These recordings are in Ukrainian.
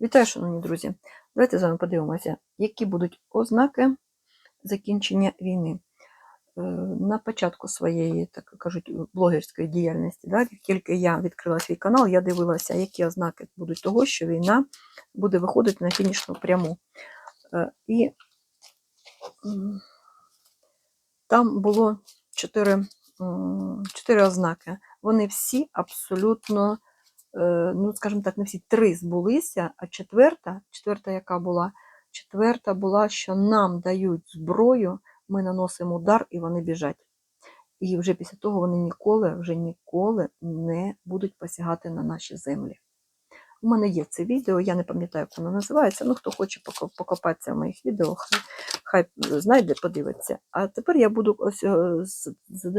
Вітаю, шановні друзі! Давайте з вами подивимося, які будуть ознаки закінчення війни. Е, На початку своєї, так кажуть, блогерської діяльності, да, тільки я відкрила свій канал, я дивилася, які ознаки будуть того, що війна буде виходити на фінішну пряму. Е, І там було чотири, ознаки. Вони всі абсолютно ну, скажімо так, не всі три збулися, а четверта, четверта, яка була, четверта була, що нам дають зброю, ми наносимо удар і вони біжать. І вже після того вони ніколи, вже ніколи не будуть посягати на наші землі. У мене є це відео, я не пам'ятаю, як воно називається. Ну, хто хоче покопатися в моїх відео, хай, хай знайде, подивиться. А тепер я буду ось е,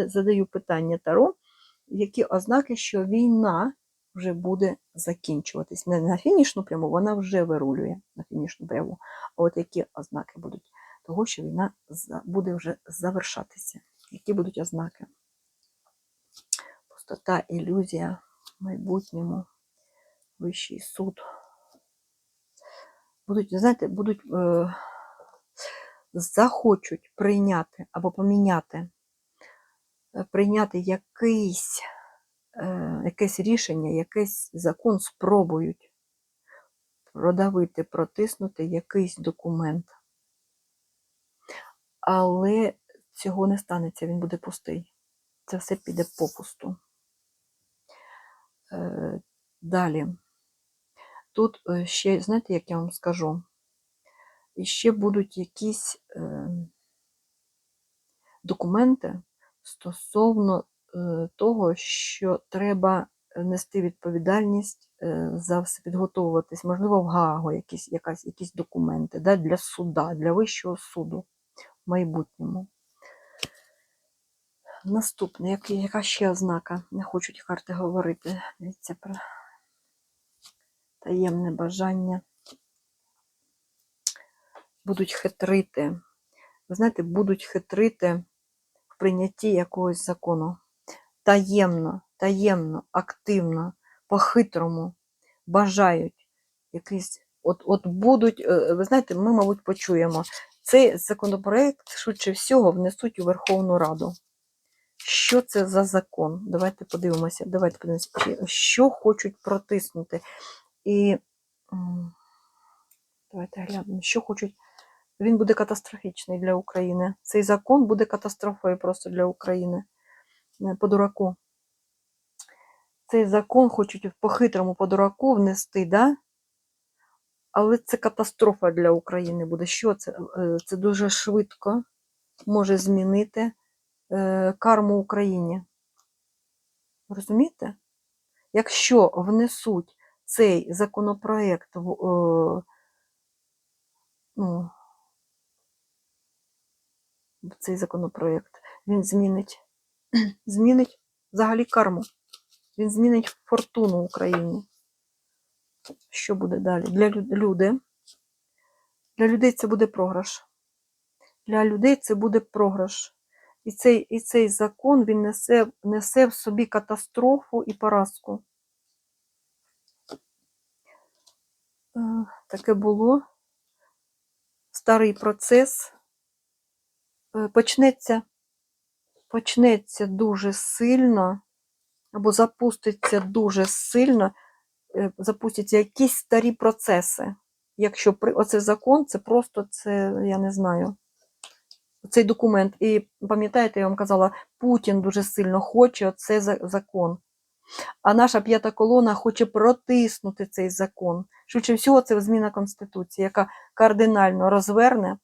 задаю питання Таро, які ознаки, що війна вже буде закінчуватись. Не на фінішну пряму, вона вже вирулює на фінішну пряму. А от які ознаки будуть того, що війна буде вже завершатися? Які будуть ознаки? Пустота, ілюзія в майбутньому, вищий суд. Будуть, знаєте, будуть е, захочуть прийняти або поміняти, е, прийняти якийсь якесь рішення, якийсь закон спробують продавити, протиснути якийсь документ. Але цього не станеться, він буде пустий. Це все піде попусту. Е, Далі. Тут е, ще, знаєте, як я вам скажу, і ще будуть якісь е, документи стосовно е, того, що треба нести відповідальність е, за все підготовуватись, можливо, в Гаагу якісь, якась, якісь документи да, для суда, для вищого суду в майбутньому. Наступне, як- яка ще ознака? Не хочуть карти говорити. Дивіться про таємне бажання. Будуть хитрити. Ви знаєте, будуть хитрити в прийнятті якогось закону. Таємно, таємно, активно, по-хитрому бажають якийсь. От, от будуть, е, ви знаєте, ми, мабуть, почуємо. Цей законопроект, швидше всього, внесуть у Верховну Раду. Що це за закон? Давайте подивимося. Давайте подивимося, що хочуть протиснути. І давайте глянемо, що хочуть. Він буде катастрофічний для України. Цей закон буде катастрофою просто для України. Е, По дураку. Цей закон хочуть по-хитрому по дураку внести, да? але це катастрофа для України буде. Що це? Е, Це дуже швидко може змінити е, карму Україні. Розумієте? Якщо внесуть цей законопроект в, ну, цей законопроект, він змінить, змінить взагалі карму. Він змінить фортуну Україні. Що буде далі? Для лю- люди. Для людей це буде програш. Для людей це буде програш. І цей, і цей закон він несе, несе в собі катастрофу і поразку. Е, Таке було. Старий процес е, почнеться, почнеться дуже сильно, або запуститься дуже сильно, е, запустяться якісь старі процеси. Якщо при оце закон, це просто це, я не знаю, цей документ. І пам'ятаєте, я вам казала, Путін дуже сильно хоче цей закон. А наша п'ята колона хоче протиснути цей закон. Швидше всього, це зміна Конституції, яка кардинально розверне,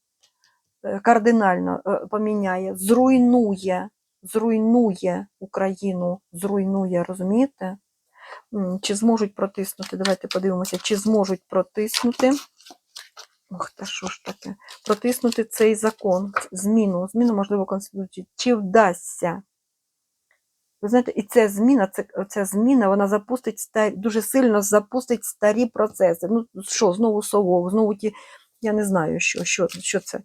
е, кардинально е, поміняє, зруйнує, зруйнує Україну, зруйнує, розумієте? Чи зможуть протиснути? Давайте подивимося, чи зможуть протиснути. Ох, та що ж таке? Протиснути цей закон, зміну, зміну, можливо, Конституції. Чи вдасться? Ви знаєте, і ця зміна, це, ця зміна, вона запустить старі, дуже сильно запустить старі процеси. Ну, що, знову совок, знову ті, я не знаю, що, що, що це.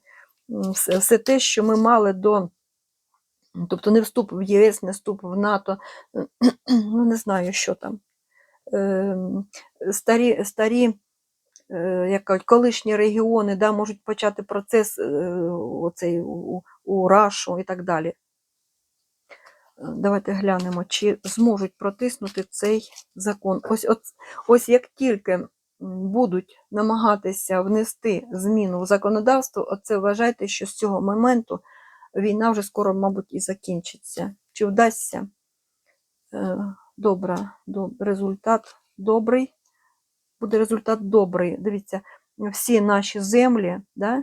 Все те, що ми мали до. Тобто не вступ в ЄС, не вступ в НАТО, ну не знаю, що там. Ем, Старі, старі е, як кажуть, колишні регіони да, можуть почати процес е, оцей, у, у Рашу і так далі. Е, Давайте глянемо, чи зможуть протиснути цей закон. Ось, ось, ось як тільки будуть намагатися внести зміну в законодавство, оце вважайте, що з цього моменту війна вже скоро, мабуть, і закінчиться. Чи вдасться? Е, Добре, доб- результат добрий. Буде результат добрий. Дивіться, всі наші землі, да?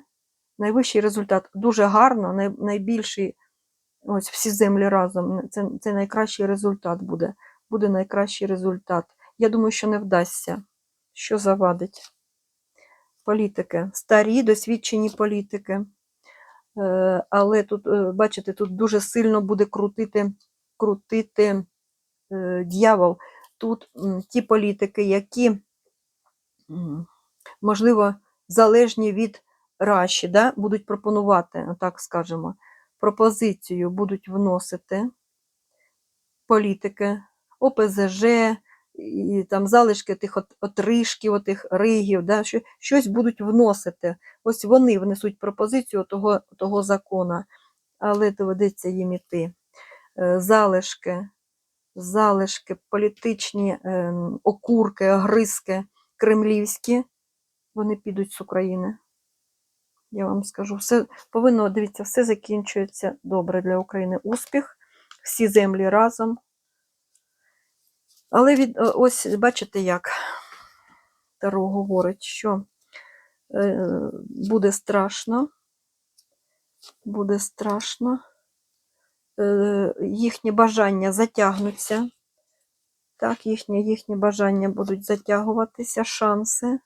найвищий результат дуже гарно, най, найбільший, ось всі землі разом. Це, це найкращий результат буде. Буде найкращий результат. Я думаю, що не вдасться. Що завадить? Політики. Старі, досвідчені політики. Е, Але тут, е, бачите, тут дуже сильно буде крутити, крутити е, дьявол. Тут ті політики, які, можливо, залежні від Раші, да, будуть пропонувати, так скажемо, пропозицію будуть вносити політики, ОПЗЖ, і там залишки тих от, отришків, отих ригів, да, що, щось будуть вносити. Ось вони внесуть пропозицію того, того закону, але доведеться їм іти. Е, Залишки, залишки, політичні ем, окурки, огризки кремлівські, вони підуть з України. Я вам скажу, все повинно, дивіться, все закінчується добре для України. Успіх, всі землі разом. Але від, ось бачите, як Таро говорить, що е, буде страшно, буде страшно, е, їхні бажання затягнуться. Так, їхні, їхні бажання будуть затягуватися, шанси е,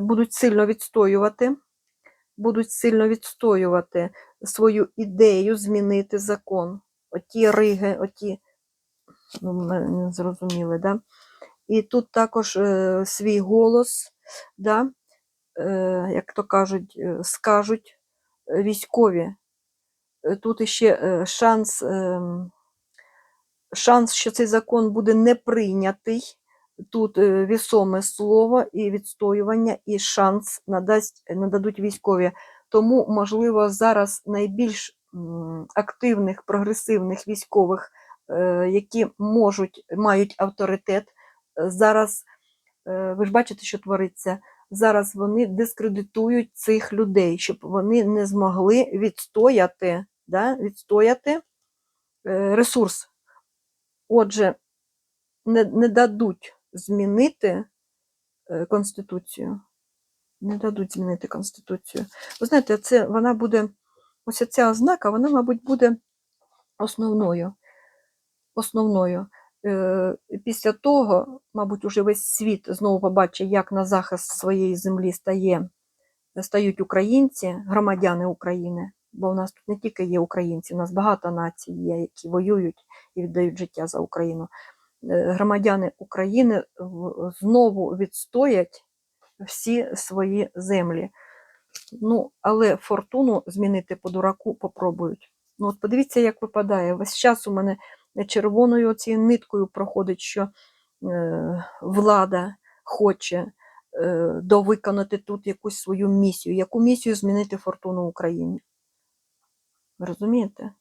будуть сильно відстоювати, будуть сильно відстоювати свою ідею змінити закон. Оті риги, оті, зрозуміли, да? І тут також е, свій голос, да? е, як то кажуть, е, скажуть е, військові. Е, Тут іще е, шанс, ем, шанс, що цей закон буде не прийнятий. Тут е, вісоме слово і відстоювання, і шанс надасть, нададуть військові. Тому, можливо, зараз найбільш активних, прогресивних військових, які можуть, мають авторитет, е, зараз, е, ви ж бачите, що твориться, зараз вони дискредитують цих людей, щоб вони не змогли відстояти, да, відстояти е, ресурс. Отже, не, не дадуть змінити е, Конституцію. Не дадуть змінити Конституцію. Ви знаєте, це вона буде, ось ця ознака, вона, мабуть, буде основною. Основною. Е, Після того, мабуть, уже весь світ знову побачить, як на захист своєї землі стає, стають українці, громадяни України. Бо в нас тут не тільки є українці, у нас багато націй є, які воюють і віддають життя за Україну. Е, Громадяни України знову відстоять всі свої землі. Ну, але фортуну змінити по дураку попробують. Ну, от подивіться, як випадає. Весь час у мене червоною цією ниткою проходить, що е, влада хоче е, довиконати тут якусь свою місію. Яку місію змінити фортуну Україні? Розумієте?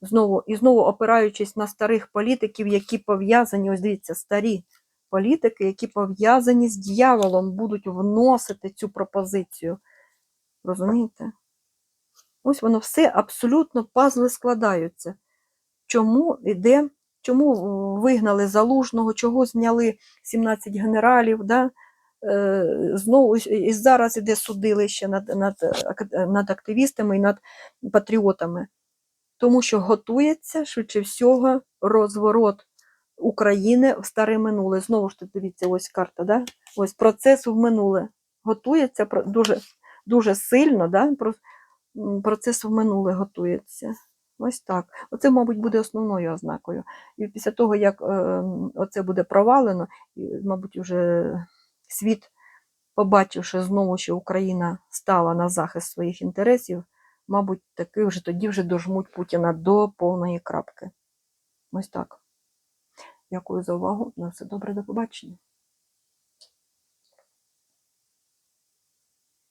Знову, і знову опираючись на старих політиків, які пов'язані, ось дивіться, старі політики, які пов'язані з дьяволом, будуть вносити цю пропозицію. Розумієте? Ось воно все абсолютно пазли складаються. Чому іде, чому е, вигнали залужного, чого зняли 17 генералів, да? Е, знову і- зараз іде судилище над, над, над активістами і над патріотами. Тому що готується швидше всього розворот України в старе минуле. Знову ж дивіться, ось карта, да? ось процес в минуле. Готується дуже, дуже сильно, да? процес в минуле готується. Ось так. Оце, мабуть, буде основною ознакою. І після того, як е, оце буде провалено, і, мабуть, вже світ, побачивши знову, що Україна стала на захист своїх інтересів, мабуть, таки вже тоді вже дожмуть Путіна до повної крапки. Ось так. Дякую за увагу. На все добре, до побачення.